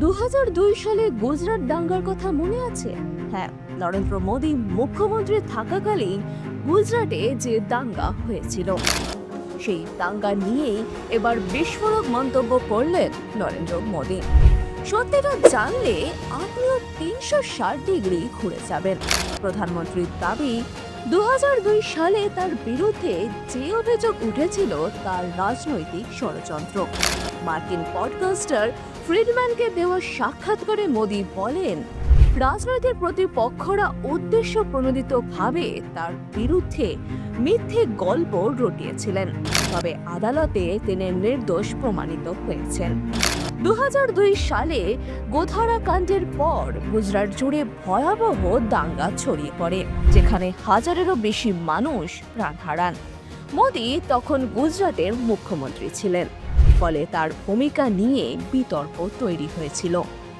দুহাজার দুই সালে গুজরাট দাঙ্গার কথা মনে আছে? হ্যাঁ নরেন্দ্র মোদী মুখ্যমন্ত্রী থাকাকালীন গুজরাটে যে দাঙ্গা হয়েছিল। সেই দাঙ্গা নিয়েই এবার বিস্ফোরক মন্তব্য করলেন নরেন্দ্র মোদী। সত্যিটা জানলে আপনিও তিনশো ষাট ডিগ্রি ঘুরে যাবেন। প্রধানমন্ত্রীর দাবি দু হাজার দুই সালে তার বিরুদ্ধে যে অভিযোগ উঠেছিল তার রাজনৈতিক ষড়যন্ত্র। মার্কিন পডকাস্টার ফ্রিডম্যানকে দেওয়া সাক্ষাৎকারে মোদি বলেন, রাজনৈতিক প্রতিপক্ষরা উদ্দেশ্য প্রণোদিতভাবে তার বিরুদ্ধে মিথ্যে গল্প রটিয়েছিলেন, তবে আদালতে তিনি নির্দোষ প্রমাণিত হয়েছেন। দু হাজার দুই সালে গোধারা কাণ্ডের পর গুজরাট জুড়ে ভয়াবহ দাঙ্গা ছড়িয়ে পড়ে, যেখানে হাজারেরও বেশি মানুষ প্রাণ হারান। মোদি তখন গুজরাটের মুখ্যমন্ত্রী ছিলেন, ফলে তার ভূমিকা নিয়ে বিতর্ক তৈরি হয়েছিল।